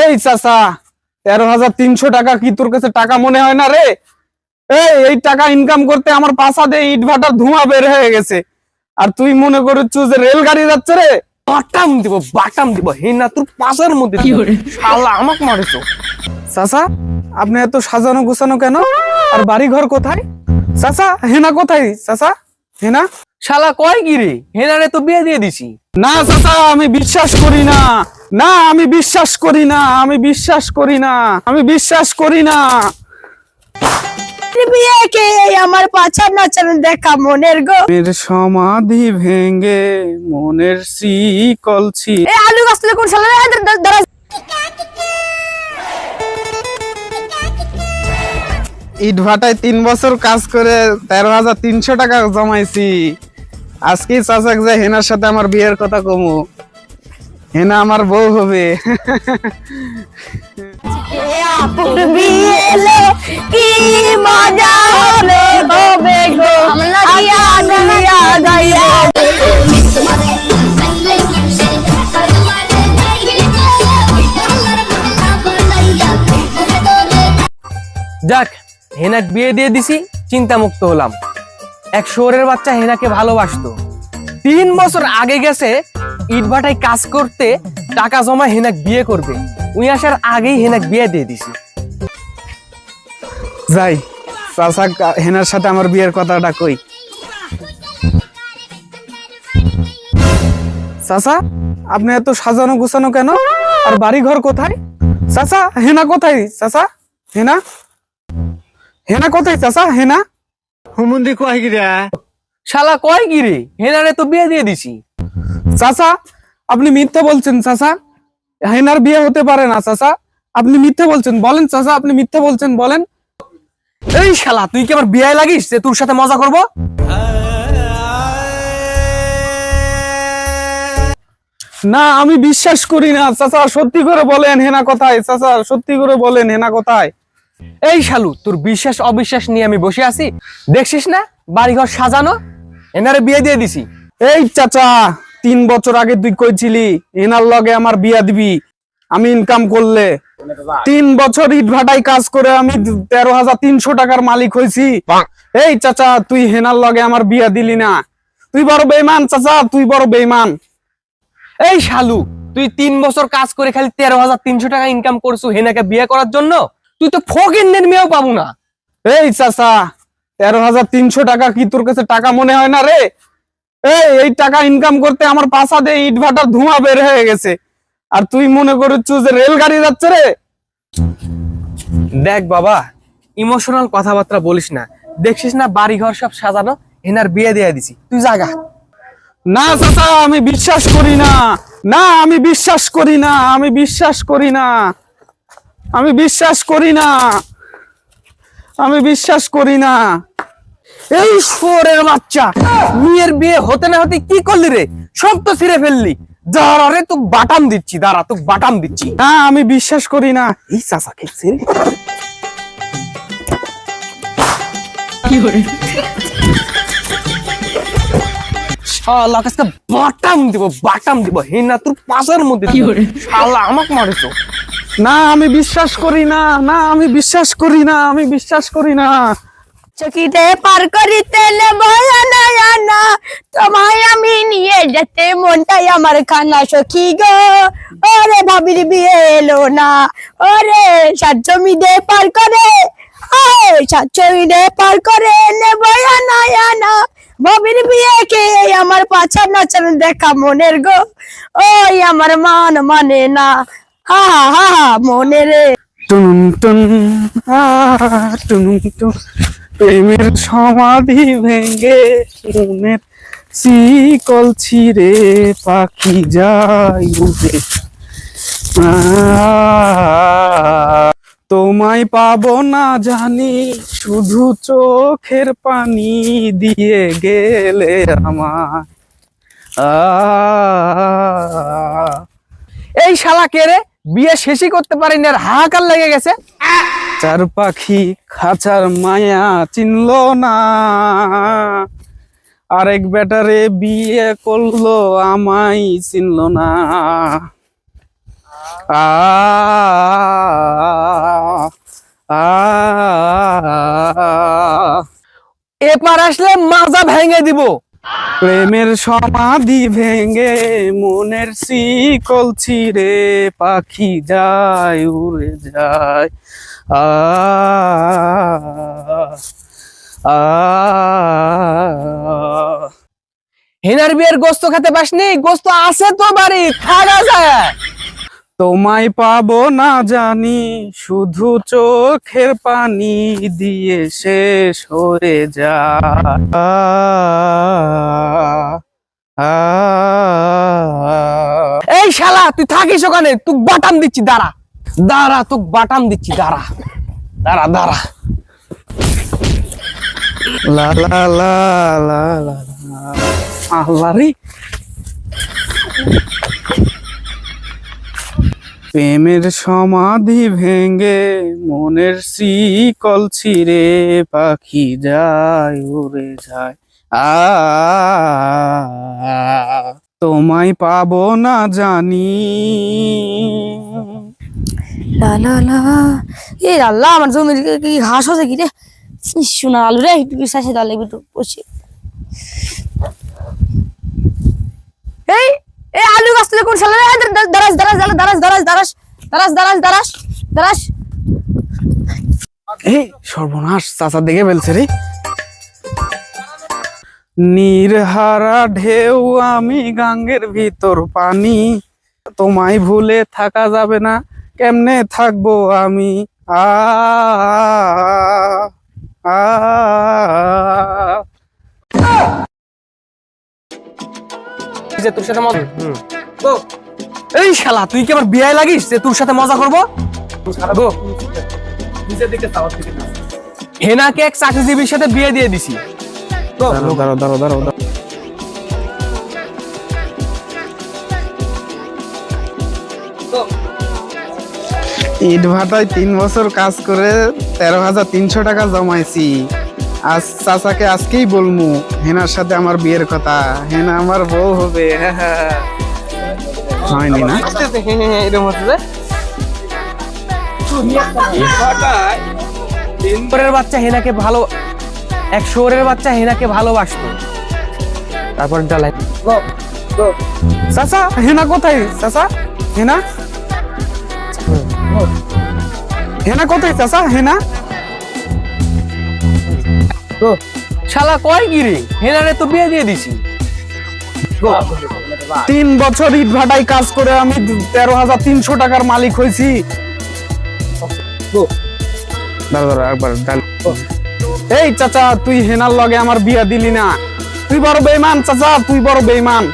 এই চাচা তেরো হাজার তিনশো টাকা কি তোর কাছে টাকা মনে হয় না রে? এই এই টাকা ইনকাম করতে আমার পাশা দিয়ে ইট ভাটার ধোঁয়া বের হয়ে গেছে। আর তুই মনে করছ যে রেলগাড়ি যাচ্ছে রে? বাটাম দিব বাটাম দিব। হে না তোর পাশের মধ্যে। শালা আমাক মারেছো। চাচা আপনি এত সাজানো গোছানো কেন? আর বাড়ি ঘর কোথায়? চাচা হেনা কোথায়? চাচা হেনা? শালা কয় কি রে? হেনারে তো বিয়ে দিয়ে দিছি। না চাচা আমি বিশ্বাস করি না। না আমি বিশ্বাস করি না। আমি বিশ্বাস করি না। আমি বিশ্বাস করি না। বিয়েকে আমার পাছার নাচানো দেখা মনের গো। মনের সমাধি ভেঙ্গে মনের শিকল ছি এ আলু গাছ তুলে কোন দাঁড়া। ইট ভাটায় তিন বছর কাজ করে তেরো হাজার তিনশো টাকা জমাইছি। আজকে চাচাক যে হেনার সাথে আমার বিয়ের কথা কমু। হেনা আমার বউ হবে। কি মজা গো যাক হেনাক বিয়ে দিয়ে দিছি চিন্তা মুক্ত হলাম। এক শহরের বাচ্চা হেনাকে ভালোবাসতো। তিন বছর আগে গেছে, ইটভাটায় কাজ করতে টাকা জমা হেনাক বিয়ে করবে। উই আসার আগেই হেনাক বিয়ে দিয়ে দিছি। যাই, চাচা, হেনার সাথে আমার বিয়ের কথাটা কই? চাচা, আপনি এত সাজানো গোছানো কেন? আর বাড়ি ঘর কোথায়? চাচা, হেনা কোথায়? চাচা, হেনা? হেনা কোথায়? চাচা, হেনা? হুমুন্দি কয় গিরা? শালা কয় কি রে হেনারে তো বিয়ে দিয়ে দিছি। চাচা, আপনি মিথ্যে বলছেন চাচা। হেনার বিয়ে হতে পারে না চাচা। আপনি মিথ্যে বলছেন। বলেন চাচা, আপনি মিথ্যে বলছেন, বলেন। এই শালা, তুই কি আমার বিয়ে লাগিস যে তোর সাথে মজা করব? না, আমি বিশ্বাস করি না। চাচা, সত্যি করে বলেন হেনা কোথায়। চাচা, সত্যি করে বলেন হেনা কোথায়। এই শালু তোর বিশ্বাস অবিশ্বাস নিয়ে আমি বসে আছি। দেখছিস না? বাড়িঘর সাজানো? এনারে বিয়ে দিয়ে দিছি। এই চাচা তিন বছর আগে তুই কইছিলি এনার লগে আমার বিয়া দিবি। আমি ইনকাম করলে। তিন বছর ইট ভাটায় কাজ করে আমি তেরো হাজার তিনশো টাকার মালিক হয়েছি এই চাচা তুই হেনার লগে আমার বিয়া দিলি না। তুই বড় বেইমান চাচা তুই বড় বেইমান এই শালু তুই তিন বছর কাজ করে খালি তেরো হাজার তিনশো টাকা ইনকাম করছু হেনাকে বিয়ে করার জন্য? তুই তো ফকিন্দের মেয়েও পাবো না। এই চাচা তেরো হাজার তিনশো টাকা কি তোর কাছে টাকা মনে হয় না রে? এই এই টাকা ইনকাম করতে আমার পাশা দিয়ে ইট ভাটার ধোঁয়া বের হয়ে গেছে। আর তুই মনে করছ যে রেলগাড়ি যাচ্ছে রে? দেখ বাবা ইমোশনাল কথাবার্তা বলিস না। দেখছিস না বাড়ি ঘর সব সাজানো? এনার বিয়ে দিয়ে দিছি। তুই জাগা না চাচা আমি বিশ্বাস করি না। না আমি বিশ্বাস করি না আমি বিশ্বাস করি না। আমি বিশ্বাস করি না। আমি বিশ্বাস করি না। এই শোরের বাচ্চা মেয়ের বিয়ে হতে না হতে কি করলি রে? সব তো ছিঁড়ে ফেললি। দাঁড়া রে তুই বাটাম দিচ্ছি দাঁড়া তুই বাটাম দিচ্ছি। না আমি বিশ্বাস করি না। এই চাচা খেয়েছে শালা কাছে বাটাম দিব বাটাম দিব। হে না তোর পাশের মধ্যে। শালা আমাক মারেছো। না, আমি বিশ্বাস করি না না, আমি বিশ্বাস করি না, আমি বিশ্বাস করি না। চকিতে পার করিতে জানা তোমায় আমি নিয়ে যেতে মনটাই আমার খানা সখী গো। ওরে ভাবির বিয়ে এলো না, ওরে সাত জমিদে পার করে, আয় সাত জমিদে পার করে নে ভয়ানা জানা ভাবির বিয়ে কে আমার পাছার নাচানো দেখা মনের গো। ওই আমার মান মানে না হা হা মনে রে। টুন টুন টুন টুন। প্রেমের সমাধি ভেঙ্গে মনের শিকল ছিঁড়ে পাখি যায় উড়ে তোমায় পাবো না জানি শুধু চোখের পানি দিয়ে গেলে আমার এই শালা কে রে? বিয়ে শেষই করতে পারিনি আর হাহাকার লেগে গেছে। চার পাখি খাঁচার মায়া চিনল না। আরেক ব্যাটারে বিয়ে করল আমাই চিনল না। আ। এপার আসলে মাজা ভেঙে দিব। প্রেমের সমাধি ভেঙে মনের শিকল ছিঁড়ে পাখি যায়, উড়ে যায়। আ হেনার বিয়ের গোস্ত খেতে পাসনি? গোস্ত আছে তো বাড়ি, খাওয়া যায়। তোমায় পাবো না জানি, শুধু চোখের পানি দিয়ে শেষ হয়ে যা। এই শালা, তুই থাকিস ওখানে তুই বাটাম দিচ্ছি, দাঁড়া। দাঁড়া তুই বাটাম দিচ্ছি, দাঁড়া। দাঁড়া দাঁড়া। লা। আল্লাহ রে। প্রেমের সমাধি ভেঙে মনের শিকল ছিঁড়ে পাখি যায়, উড়ে যায়। আ, তোমায় পাবো না জানি। লা লা এ আল্লাহ, আমার জমির কি- ঘাস হচ্ছে কি রে? শোনা আলু রে, একটু শেষে দাও লাগবে বসে। এই এই আলু গাছ কোন সালে দারাস দারাস দারাস দারাস দারাস দারাস দারাস দারাস দারাস এই সর্বনাশ চাচা দেখে ফেলছে রে ঢেউ আমি গাঙ্গের ভিতর পানি তোমায় ভুলে থাকা যাবে না কেমনে থাকব আমি আ আ যে তোর সাথে মজা গো। এই শালা তুই কি আমার বিয়ে লাগিস যে তোর সাথে মজা করব গো। হেনাকে এক চাকরিজীবীর সাথে বিয়ে দিয়ে দিছি গো। দাঁড়াও দাঁড়াও দাঁড়াও দাঁড়াও দাঁড়াও। ইট ভাটায় তিন বছর কাজ করে তেরো হাজার তিনশো টাকা জমাইছি আজ চাচাকে আজকেই বলমু হেনার সাথে আমার বিয়ের কথা। হেনা আমার বউ হবে হয়নি না? এরকম হচ্ছে শহরের বাচ্চা হেনাকে ভালো এক শহরের বাচ্চা হেনাকে ভালোবাসতো। তারপর ডালাই চাচা হেনা কোথায়? চাচা হেনা? হেনা কোথায়? চাচা হেনা? শালা কয় গিরি হেনারে তো বিয়ে দিয়ে দিছি। তিন বছর ইট ভাটায় কাজ করে আমি তেরো হাজার তিনশো টাকার মালিক হয়েছি। একবার এই চাচা, তুই হেনার লগে আমার বিয়া দিলি না। তুই বড় বেইমান চাচা, তুই বড় বেইমান